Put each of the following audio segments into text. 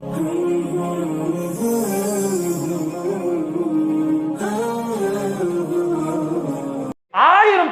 ஆயிரம்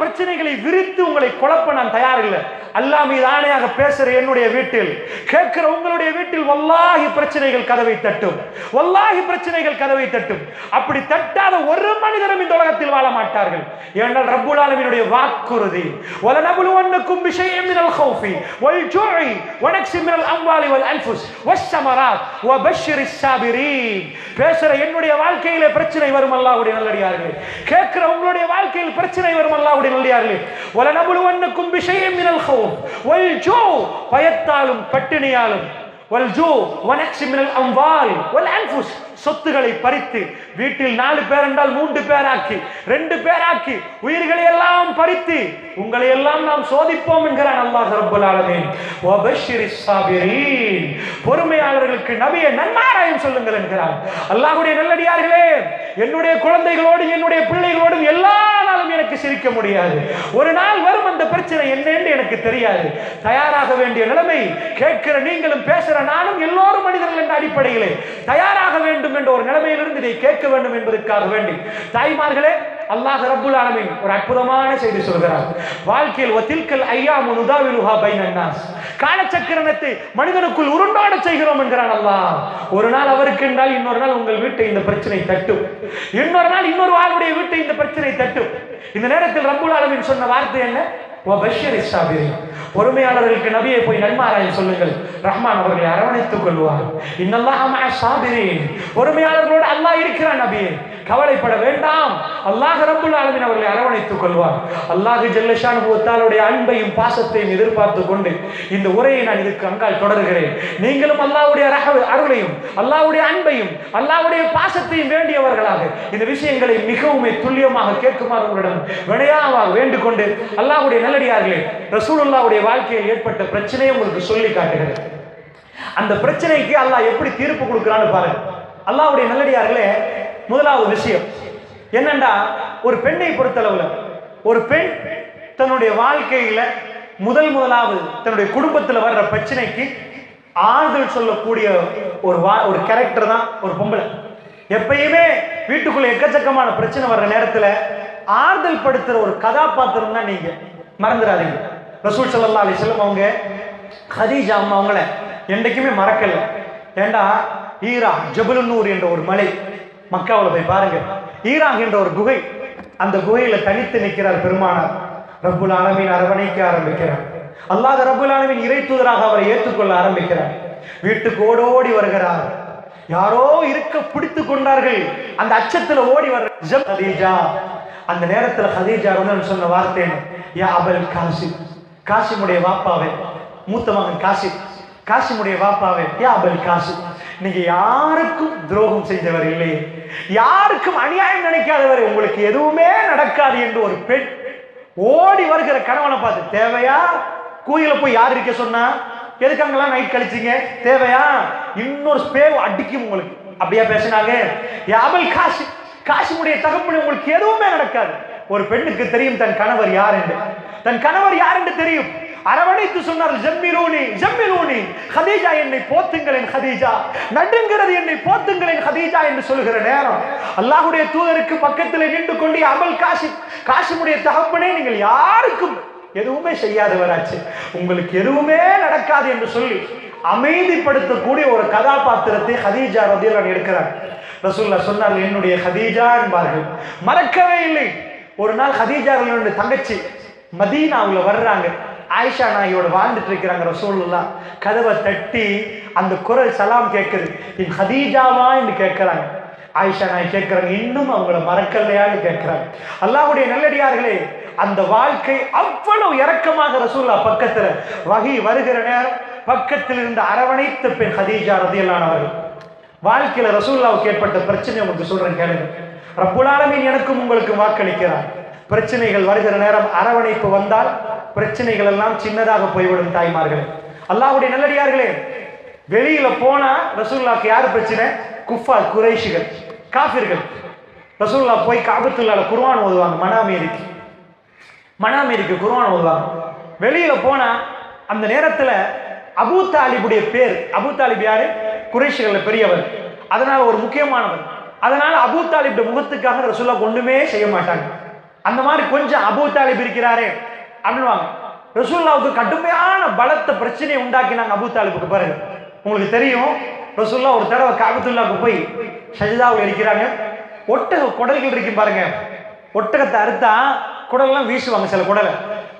பிரச்சனைகளை விரித்து உங்களை குழப்ப நான் தயாரில்லை. அல்லா மீது ஆணையாக பேசுற என்னுடைய வீட்டில் கேட்கிற உங்களுடைய வீட்டில் வல்லாஹி பிரச்சனைகள் கதவை தட்டும் வல்லாஹி பிரச்சனைகள் கதவை தட்டும் அப்படி தட்டாத ஒரு மனிதரும் இந்த உலகத்தில் வாழ மாட்டார்கள் ஏனென்றால் ரப்புல் ஆலமீனுடைய வாக்குறுதி وَلَنَبْلُوَنَّكُمْ بِشَيْءٍ مِنَ الْخَوْفِ وَالْجُوعِ وَنَقْصٍ مِنَ الْأَمْوَالِ وَالْأَنْفُسِ وَالثَّمَرَاتِ وَبَشِّرِ الصَّابِرِينَ பேசுற என்னுடைய வாழ்க்கையிலே பிரச்சனை வரும் அல்லாஹ்வுடைய நல்லடியார்களே கேட்கிற உங்களுடைய வாழ்க்கையில் பிரச்சனை வரும் அல்லாஹ்வுடைய நல்லடியார்களே وَلَنَبْلُوَنَّكُمْ بِشَيْءٍ مِنَ الْخَوْفِ وَالْجُوعِ பயத்தாலும் பட்டினியாலும் வல்ஜூ வனக்ஷி அம்வால் வல் அன்ஃபுஸ் சொத்துக்களை பறித்து வீட்டில் நாலு பேர் என்றால் மூன்று பேராக்கி ரெண்டு பேராக்கி உயிர்களை எல்லாம் பறித்து உங்களை எல்லாம் நாம் சோதிப்போம் என்கிறான் அல்லாஹ் ரப்பல் ஆலமீன். வபஷிரிஸ் சாபிரீன். பொறுமையாளர்களுக்கு நபியை நன்மாராயம் சொல்லுங்கள் என்கிறான். அல்லாஹுடைய நல்லடியார்களே என்னுடைய குழந்தைகளோடும் என்னுடைய பிள்ளைகளோடும் எல்லா நாளும் எனக்கு சிரிக்க முடியாது. ஒரு நாள் வரும் அந்த பிரச்சனை என்ன என்று எனக்கு தெரியாது. தயாராக வேண்டிய நிலைமை கேட்கிற நீங்களும் பேசுற நானும் எல்லோரும் மனிதர்கள் என்ற அடிப்படையிலே தயாராக வேண்டும் என்ற ஒரு நிலைமையிலிருந்து இதை கேட்க வேண்டும் என்பதற்காக வேண்டி. தாய்மார்களே அல்லாஹ் ரப்புல் ஆலமின் ஒரு அற்புதமான செய்தி சொல்கிறார். வாழ்க்கையில் வத்தில்கல் ஐயா நுதாவிலுஹா பைனன் நாஸ். காலச்சக்கரத்தை மனிதனுக்குள் உருண்டோட செய்கிறோம் என்கிறான் அல்லாஹ். ஒரு நாள் அவருக்கு என்றால் இன்னொரு நாள் உங்கள் வீட்டை இந்த பிரச்சனை தட்டும். இன்னொரு நாள் இன்னொரு ஆளுடைய வீட்டை இந்த பிரச்சனை தட்டும். இந்த நேரத்தில் ரப்புல் ஆலமின் சொன்ன வார்த்தை என்ன? பொறுமையாளர்களுக்கு நபியை போய் நன்மாராயம் சொல்லுங்கள். ரஹ்மான் அவர்களை அரவணைத்துக் கொள்வார். இன்னல்லாஹ் சாபிரின் பொறுமையாளர்களோடு அல்லாஹ் இருக்கிறான் நபியே. கவலைப்பட வேண்டாம். அல்லாஹ் ரப்புல் ஆலமீன் அவர்களை அரவணைத்துக் கொள்வார். அல்லாஹ் ஜல்லஷான் புத்தாலுடைய அன்பையும் பாசத்தையும் எதிர்பார்த்து கொண்டு இந்த உரையை நான் இதுக்கு அங்கால் தொடர்கிறேன். நீங்களும் அல்லாவுடைய அருளையும் அல்லாவுடைய அன்பையும் அல்லாவுடைய பாசத்தையும் வேண்டியவர்களாக இந்த விஷயங்களை மிகவும் துல்லியமாக கேட்குமாறு உங்களிடம் வினையாவாக வேண்டுகொண்டு அல்லாவுடைய நல்ல நல்லடியார்களே ரசூலுல்லாவுடைய வாழ்க்கையில் ஏற்பட்ட பிரச்சனையை உங்களுக்கு சொல்லி காட்டுகிறது. அந்த பிரச்சனைக்கு அல்லாஹ் எப்படி தீர்ப்பு கொடுக்குறான்னு பாருங்க. அல்லாஹ்வுடைய நல்லடியார்களே முதலாவது விஷயம் என்னண்டா ஒரு பெண்ணை பொறுத்தளவுல ஒரு பெண் தன்னுடைய வாழ்க்கையில முதல் முதலாவது தன்னுடைய குடும்பத்துல வர்ற பிரச்சனைக்கு ஆறுதல் சொல்லக்கூடிய ஒரு வா ஒரு கேரக்டர் தான் ஒரு பொம்பளை. எப்பயுமே வீட்டுக்குள்ள எக்கச்சக்கமான பிரச்சனை வர்ற நேரத்துல ஆறுதல் படுத்துற ஒரு கதாபாத்திரம் தான் நீங்க. மறந்துடாதீங்க. ரசூல் சல்லா அலி செல்லம் அவங்க ஹதீஜா அம்மா அவங்கள என்றைக்குமே மறக்கல. ஏண்டா? ஈரா ஜபுலன்னூர் என்ற ஒரு மலை மக்காவில் போய் பாருங்க. ஈராக் என்ற ஒரு குகை அந்த குகையில தனித்து நிற்கிறார் பெருமானார். ரபுல் ஆலமின் அரவணைக்க ஆரம்பிக்கிறார். அல்லாத ரபுல் ஆலமின் இறை தூதராக அவரை ஏற்றுக்கொள்ள ஆரம்பிக்கிறார். வீட்டுக்கு ஓடோடி வருகிறார். யாரோ இருக்க பிடித்து கொண்டார்கள். அந்த அச்சத்துல ஓடி வர்ற ஹதீஜா. அந்த நேரத்துல ஹதீஜா வந்து சொன்ன வார்த்தை என்ன? யா அபல் காசிம். காசிமுடைய வாப்பாவே. மூத்த மகன் காசிம். காசிமுடைய வாப்பாவே யா அபல் காசிம். நீங்க யாருக்கும் துரோகம் செய்தவர் இல்லை. யாருக்கும் அநியாயம் நினைக்காதவர். உங்களுக்கு எதுவுமே நடக்காது என்று ஒரு பெண் ஓடி வருகிற கணவனை பார்த்து தேவையா? கூயில போய் யார் இருக்க சொன்னா? எதுக்கு நைட் கழிச்சிங்க? தேவையா? இன்னொரு ஸ்பேவ் அடிக்கும் உங்களுக்கு. அப்படியா பேசினாங்க? யாபல் காசு காசிமுடைய தகப்பன் உங்களுக்கு எதுவுமே நடக்காது. ஒரு பெண்ணுக்கு தெரியும் தன் கணவர் யார் என்று தன் கணவர் யார் என்று தெரியும். அரவணைத்து சொன்னார் ஜம்மிலூனி ஜம்மிலூனி ஹதீஜா என்னை போத்துங்களேன் ஹதீஜா. நடுங்கிறது என்னை போத்துங்களேன் ஹதீஜா என்று சொல்லுகிற நேரம். அல்லாஹ்வுடைய தூதருக்கு பக்கத்தில் நின்று கொண்டு அமல் காசி காசிமுடைய தகப்பனே நீங்கள் யாருக்கும் எதுவுமே செய்யாதவராச்சு. உங்களுக்கு எதுவுமே நடக்காது என்று சொல்லி அமைதிப்படுத்தக்கூடிய ஒரு கதாபாத்திரத்தை ஹதீஜா ரதியல்லான் எடுக்கிறார். ரசூல்லா சொன்னார் என்னுடைய ஹதீஜா என்பார்கள். மறக்கவே இல்லை. ஒரு நாள் ஹதீஜா ரலியல்லாஹு தங்கச்சி மதீனாவுல வர்றாங்க. ஆயிஷா நாயோட வாழ்ந்துட்டு இருக்கிறாங்க ரசூல்லா கதவை தட்டி அந்த குரல் சலாம் கேட்குது என் ஹதீஜாவா என்று கேட்கிறாங்க ஆயிஷா நாய் கேட்கிறாங்க இன்னும் அவங்கள மறக்கலையான்னு கேட்கிறாங்க அல்லாவுடைய நல்லடியார்களே அந்த வாழ்க்கை அவ்வளவு இறக்கமாக ரசூல்லா பக்கத்துல வகி வருகிற நேரம் பக்கத்தில் இருந்த அரவணைத்த பெண் ஹதீஜா ரதியல்லானவர்கள் வாழ்க்கையில ரசூல்லாவுக்கு ஏற்பட்ட பிரச்சனை உங்களுக்கு சொல்றேன் கேளுங்க. ரப்புலாலமீன் எனக்கும் உங்களுக்கு வாக்களிக்கிறார். பிரச்சனைகள் வருகிற நேரம் அரவணைப்பு வந்தால் பிரச்சனைகள் எல்லாம் சின்னதாக போய்விடும் தாய்மார்களே. அல்லாவுடைய நல்லடியார்களே வெளியில போனா ரசூல்லாக்கு யார் பிரச்சனை? குஃபா குறைஷிகள் காஃபிர்கள். ரசூல்லா போய் காபத்துள்ளால குர்ஆன் ஓதுவாங்க மனாமேரிக்கு மனாமேரிக்கு குருவான ஓதுவாங்க. வெளியில போனா அந்த நேரத்துல அபூ தாலிபுடைய பேர் அபூ தாலிப் யாரு? குறைஷிகளில் பெரியவர். அதனால ஒரு முக்கியமானவர். அதனால அபூ தாலிபுடைய முகத்துக்காக ரசுல்லா ஒண்ணுமே செய்ய மாட்டாங்க. அந்த மாதிரி கொஞ்சம் அபூ தாலிப் இருக்கிறாரே அப்படின்வாங்க ரசூல்லாவுக்கு கடுமையான பலத்த பிரச்சனையை உண்டாக்கினாங்க அபு தாலிபுக்கு பாருங்க உங்களுக்கு தெரியும் ரசூல்லா ஒரு தடவை காபத்துல்லாவுக்கு போய் சஜிதாவில் இருக்கிறாங்க ஒட்டக குடல்கள் இருக்கு பாருங்க. ஒட்டகத்தை அறுத்தா குடலெல்லாம் வீசுவாங்க சில குடலை.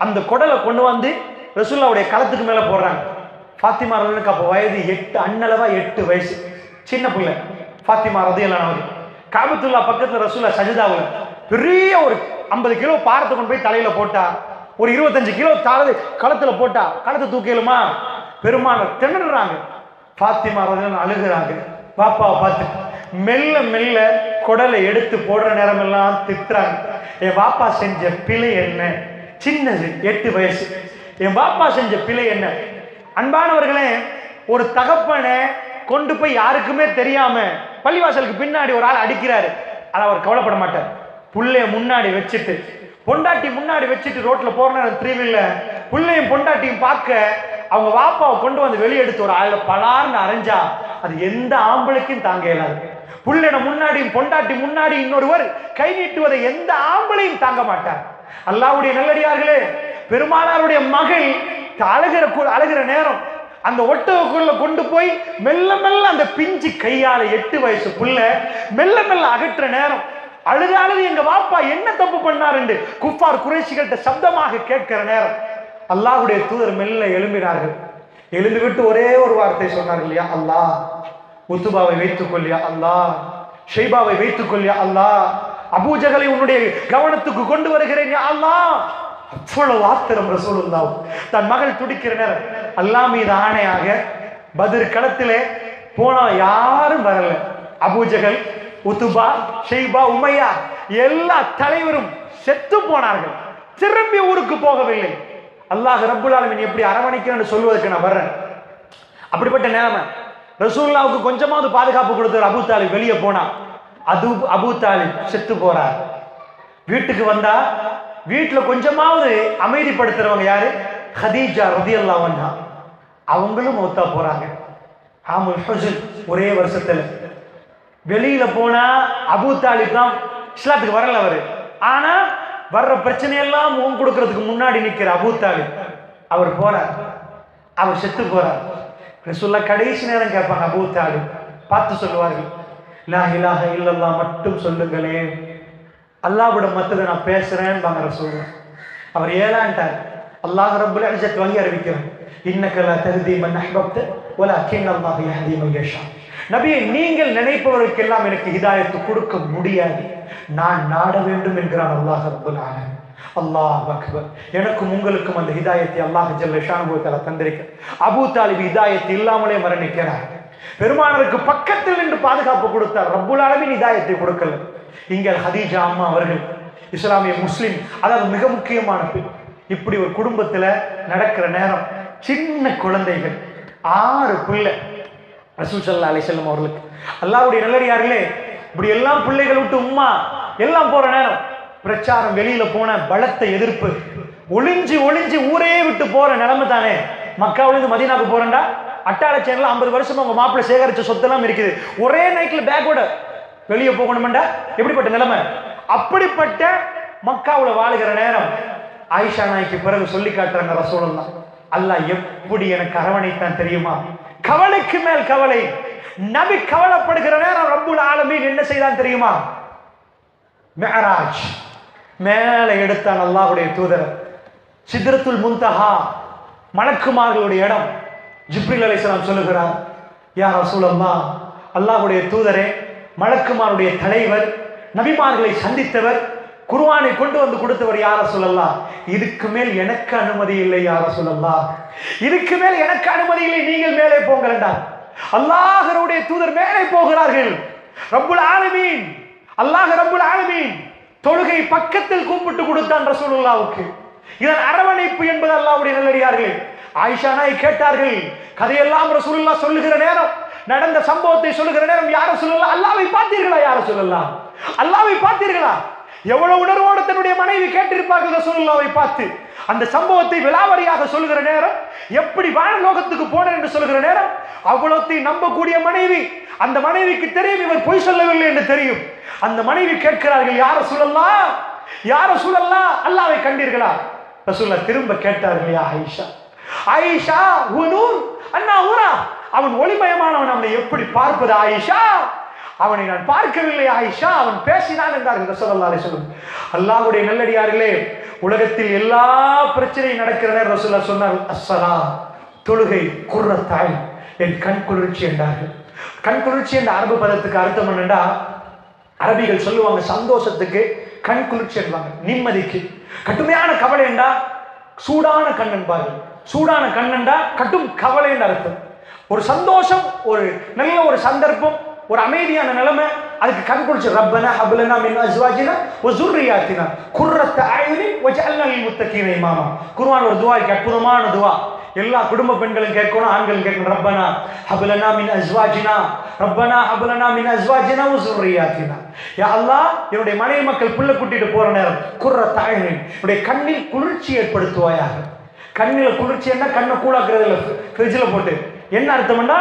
அந்த குடலை கொண்டு வந்து ரசூல்லாவுடைய களத்துக்கு மேலே போடுறாங்க. ஃபாத்திமா ரலினுக்கு அப்போ வயது எட்டு அண்ணளவா எட்டு வயசு. சின்ன பிள்ளை ஃபாத்திமா ரதியல்லானவர் காபத்துல்லா பக்கத்தில் ரசூல்லா சஜிதாவில் பெரிய ஒரு ஐம்பது கிலோ பாரத்தை கொண்டு போய் தலையில் போட்டா ஒரு இருபத்தஞ்சு கிலோ தலை களத்தில் போட்டா களத்தை தூக்கிலுமா பெருமான திணறாங்க ஃபாத்திமா ரதியல்லான் அழுகுறாங்க. பாப்பாவை பார்த்து மெல்ல மெல்ல குடலை எடுத்து போடுற நேரமெல்லாம் திட்டுறாங்க. என் பாப்பா செஞ்ச பிழை என்ன? சின்னது எட்டு வயசு. என் பாப்பா செஞ்ச பிழை என்ன? அன்பானவர்களே ஒரு தகப்பனை கொண்டு போய் யாருக்குமே தெரியாம பள்ளிவாசலுக்கு பின்னாடி ஒரு ஆள் அடிக்கிறாரு. அதை அவர் கவலைப்பட மாட்டார். புள்ளைய முன்னாடி வச்சுட்டு பொண்டாட்டி முன்னாடி வச்சுட்டு ரோட்ல போற நேரம் திருவில்ல புள்ளையும் பொண்டாட்டியும் பார்க்க அவங்க வாப்பாவை கொண்டு வந்து வெளியெடுத்து ஒரு ஆள் பலார்னு அரைஞ்சா அது எந்த ஆம்பளைக்கும் தாங்க இயலாது. புள்ளின முன்னாடியும் பொண்டாட்டி முன்னாடி இன்னொருவர் கை நீட்டுவதை எந்த ஆம்பளையும் தாங்க மாட்டார். அல்லாவுடைய நல்லடியார்களே பெருமானாருடைய மகள் அழுகிற அழகிற நேரம் அந்த ஒட்டகக்குள்ள கொண்டு போய் மெல்ல மெல்ல அந்த பிஞ்சு கையால எட்டு வயசு புள்ள மெல்ல மெல்ல அகற்ற நேரம். அழுது அழுது எங்க வாப்பா என்ன தப்பு பண்ணார் என்று குஃபார் குறைச்சிகள்கிட்ட சப்தமாக கேட்கிற நேரம். அல்லாஹுடைய தூதர் மெல்ல எழும்பினார்கள். எழுந்துவிட்டு ஒரே ஒரு வார்த்தை சொன்னார்கள் இல்லையா? அல்லாஹ் உத்துபாவை வைத்துக் கொள்ளியா அல்லாஹ் ஷைபாவை வைத்துக் கொள்ளியா அல்லாஹ் அபூஜகளை உன்னுடைய கவனத்துக்கு கொண்டு வருகிறேன் அல்லா அல்லாஹ். அவ்வளவு ஆத்திரம் ரசூலுல்லாஹ். தன் மகள் துடிக்கிற நேரம் அல்லாஹ் மீது ஆணையாக பதிர் களத்திலே போனா யாரும் வரல. அபூஜகல் உத்துபா ஷெய்பா உமையா எல்லா தலைவரும் செத்து போனார்கள். திரும்பி ஊருக்கு போகவில்லை. அல்லாஹ் ரப்புல் ஆலமின் எப்படி அரவணைக்கிறேன்னு சொல்வதற்கு நான் வர்றேன். அப்படிப்பட்ட நிலைமை ரசூல்லாவுக்கு கொஞ்சமாவது பாதுகாப்பு கொடுத்தார் அபு தாலிப் வெளியே போனா அது அபு தாலிப் செத்து போறார். வீட்டுக்கு வந்தா வீட்டில் கொஞ்சமாவது அமைதிப்படுத்துறவங்க யாரு? ஹதீஜா ரதியல்லாஹு அன்ஹா. அவங்களும் ஒத்தா போறாங்க. ஆமுல் ஒரே வருஷத்துல. வெளியில போனா அபு தாலிப் தான் இஸ்லாத்துக்கு வரல அவரு. ஆனா வர்ற பிரச்சனையெல்லாம் முகம் கொடுக்கறதுக்கு முன்னாடி நிக்கிற அபு தாலிப் அவர் போறார். அவர் செத்து போறார். ரசுல்லா கடைசி நேரம் கேட்பாங்க அபூத்தாலு பார்த்து சொல்லுவார்கள் லா இலாக இல்லல்லா மட்டும் சொல்லுங்களே அல்லாஹ்விடம் மத்ததை நான் பேசுறேன்பாங்க ரசூல் அவர் ஏழான்ட்டார் அல்லாஹ் ரப்புல் அஜத் வாங்கி அறிவிக்கிறார் இன்னக தகுதி தஹ்தி மன் அஹ்பப்த வலக்கின் அல்லாஹ் யஹ்தி மன் நீங்கள் நினைப்பவருக்கெல்லாம் எனக்கு ஹிதாயத்து கொடுக்க முடியாது. நான் நாட வேண்டும் என்கிறான் அல்லாஹ் ரப்புல் ஆலமீன். அல்லாஹ் அக்பர். எனக்கும் உங்களுக்கும் அந்த ஹிதாயத்தை அல்லாஹ் ஜல்ல தந்திருக்க. அபூ தாலிப் ஹிதாயத்தை இல்லாமலே மரணிக்கிறார். பெருமானருக்கு பக்கத்தில் நின்று பாதுகாப்பு கொடுத்தார். ரப்புல் அளவின் இதாயத்தை கொடுக்கல. இங்கே ஹதீஜா அம்மா அவர்கள் இஸ்லாமிய முஸ்லிம் அதாவது மிக முக்கியமான பெண். இப்படி ஒரு குடும்பத்தில் நடக்கிற நேரம் சின்ன குழந்தைகள் ஆறு பிள்ளை ரசூல் சல்லா அலிசல்லம் அவர்களுக்கு. அல்லாஹ்வுடைய நல்லடியார்களே இப்படி எல்லாம் பிள்ளைகள் விட்டு உம்மா எல்லாம் போற நேரம். பிரச்சாரம் வெளியில போன பலத்த எதிர்ப்பு. ஒளிஞ்சு ஒளிஞ்சு ஊரே விட்டு போற நிலைமை தானே. மக்காவிலிருந்து மதீனாக்கு போறேன்டா. அட்டாள சேனல் ஐம்பது வருஷமா உங்க மாப்பிள்ளை சேகரிச்ச சொத்தெல்லாம் இருக்குது. ஒரே நைட்ல பேக்கோட வெளியே போகணுமெண்டா? எப்படிப்பட்ட நிலைமை? அப்படிப்பட்ட மக்காவுல வாழுகிற நேரம். ஆயிஷா நாய்க்கு பிறகு சொல்லி காட்டுறாங்க ரசூலுல்லாஹ். அல்லாஹ் எப்படி எனக்கு அரவணைத்தான் தெரியுமா? கவலைக்கு மேல் கவலை. நபி கவலைப்படுகிற நேரம் ரப்புல் ஆலமீன் என்ன செய்தான் தெரியுமா? மெஹராஜ். மேலே எடுத்தான் அல்லாஹுடைய தூதர். சித்திரத்துல் முன்தஹா மலக்குமார்களுடைய இடம். ஜிப்ரில் அலிஸ்லாம் சொல்லுகிறார் யார் ரசூலல்லாஹ் அல்லாஹ்வுடைய தூதரே மலக்குமாருடைய தலைவர் நபிமார்களை சந்தித்தவர் குருவானை கொண்டு வந்து கொடுத்தவர் யார சொல்லலாம் இதுக்கு மேல் எனக்கு அனுமதி இல்லை யார சொல்லலாம் இதுக்கு மேல் எனக்கு அனுமதி இல்லை நீங்கள் மேலே போங்களா அல்லாஹருடைய தூதர் மேலே போகிறார்கள். ரப்புல் ஆலமீன் அல்லாஹ் ரப்புல் ஆலமீன் தொழுகை பக்கத்தில் கூப்பிட்டு கொடுத்தான் ரசூலுல்லாவுக்கு. இதன் அரவணைப்பு என்பது அல்லாவுடைய நல்லடியார்களே. ஆயிஷா நாய் கேட்டார்கள் கதையெல்லாம் ரசூலுல்லா சொல்லுகிற நேரம் நடந்த சம்பவத்தை சொல்லுகிற நேரம் யார சொல்லலாம் அல்லாவை பார்த்தீர்களா யார சொல்லலாம் அல்லாவை பார்த்தீர்களா? எவ்வளவு உணர்வோடு தன்னுடைய மனைவி கேட்டிருப்பார்கள் ரசூலுல்லாவை பார்த்து. அந்த சம்பவத்தை விலாவரியாக சொல்லுகிற நேரம் எப்படி வானலோகத்துக்கு போனேன் என்று சொல்லுகிற நேரம் அவ்வளோத்தையும் நம்பக்கூடிய மனைவி அந்த மனைவிக்கு தெரியும் இவர் பொய் சொல்லவில்லை என்று தெரியும். அந்த மனைவி கேட்கிறார்கள் யார சூழல்லா யார சூழல்லா அல்லாவை கண்டீர்களா? ரசூல்லா திரும்ப கேட்டார்கள் யா ஆயிஷா ஐஷா உனூர் அண்ணா ஊரா அவன் ஒளிமயமானவன் அவனை எப்படி பார்ப்பது ஆயிஷா அவனை நான் பார்க்கவில்லை ஆயிஷா அவன் பேசினான் என்றார்கள் ரசூலுல்லாஹி அலைஹி அல்லாவுடைய அல்லாஹ்வுடைய நல்லடியார்களே உலகத்தில் எல்லா பிரச்சனையும் நடக்கிறத ரசூல்லா சொன்னார் அஸ்ஸலா தொழுகை குர்ரத்தாய் என் கண் குளிர்ச்சி என்றார்கள். கண் குளிர்ச்சி என்ற அரபு பதத்துக்கு அர்த்தம் என்னண்டா அரபிகள் சொல்லுவாங்க சந்தோஷத்துக்கு கண் குளிர்ச்சி என்பாங்க. நிம்மதிக்கு. கடுமையான கவலை என்றா சூடான கண் என்பார்கள். சூடான கண் என்றா கடும் கவலை என்று அர்த்தம். ஒரு சந்தோஷம் ஒரு நல்ல ஒரு சந்தர்ப்பம் ஒரு அமைதியான நிலைமை அதுக்கு கண் குளிச்சு ரப்பனா ஹபலனா மின் அஸ்வாஜினா ஒரு ஸுர்ரியாத்தினா குர்ரத்த அயுனி வஜஅல்னா முத்த முத்தகீன மாமா குர்ஆன் ஒரு துஆ இருக்கு அற்புதமான துவா. எல்லா குடும்ப பெண்களும் கேட்கணும் ஆண்களும் கேட்கணும். ரப்பனா ஹபலனா மின் அஸ்வாஜினா ரப்பனா ஹபலனா மின் அஸ்வாஜினா வ யா அல்லாஹ் என்னுடைய மனைவி மக்கள் புள்ள கூட்டிட்டு போற நேரம் குர்ற அயுனி என்னுடைய கண்ணில் குளிர்ச்சி ஏற்படுத்துவாயாக. கண்ணில் குளிர்ச்சி என்ன? கண்ணை கூழாக்குறது இல்லை ஃப்ரிட்ஜில் போட்டு. என்ன அர்த்தம்னா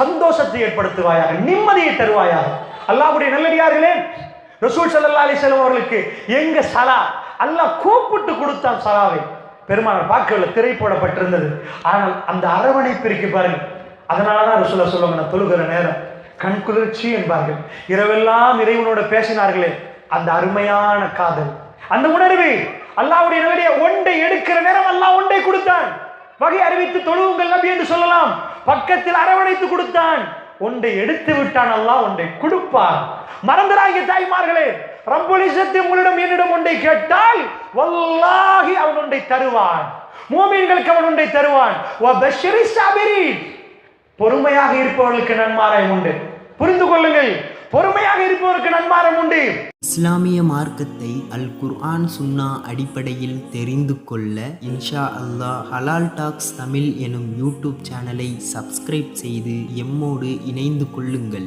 சந்தோஷத்தை ஏற்படுத்துவாயாக நிம்மதியை தருவாயாக. அல்லாவுடைய நல்லடியார்களே ரசூல் சல்லா அலைஹி அவர்களுக்கு எங்க சலா? அல்லாஹ் கூப்பிட்டு கொடுத்தான் சலாவை. பெருமான பார்க்கவில்லை திரை போடப்பட்டிருந்தது. ஆனால் அந்த அரவணைப்பு இருக்கு பாருங்க. அதனால தான் ரசூலா சொல்லுவாங்க நான் தொழுகிற நேரம். கண் குளிர்ச்சி என்பார்கள். இரவெல்லாம் இறைவனோட பேசினார்களே. அந்த அருமையான காதல். அந்த உணர்வு அல்லாவுடைய நிலைய ஒன்றை எடுக்கிற நேரம் அல்லாஹ் ஒன்றை கொடுத்தான். வகை அறிவித்து தொழுவுங்கள் நபி என்று சொல்லலாம். பக்கத்தில் அரவணைத்து கொடுத்தான். ஒன்றை எடுத்து விட்டான் அல்லாஹ் ஒன்றை கொடுப்பார் மறந்துடாங்க தாய்மார்களே ரப்புலிசத்து உங்களிடம் என்னிடம் ஒன்றை கேட்டால் வல்லாகி அவன் ஒன்றை தருவான். மூமின்களுக்கு அவன் ஒன்றை தருவான். பொறுமையாக இருப்பவர்களுக்கு நன்மாரம் உண்டு. புரிந்து கொள்ளுங்கள். பொறுமையாக இருப்பவருக்கு நன்மாரம் உண்டு. இஸ்லாமிய மார்க்கத்தை அல் குர்ஆன் சுன்னா அடிப்படையில் தெரிந்து கொள்ள இன்ஷா அல்லா ஹலால் டாக்ஸ் தமிழ் எனும் யூடியூப் சேனலை சப்ஸ்கிரைப் செய்து எம்மோடு இணைந்து கொள்ளுங்கள்.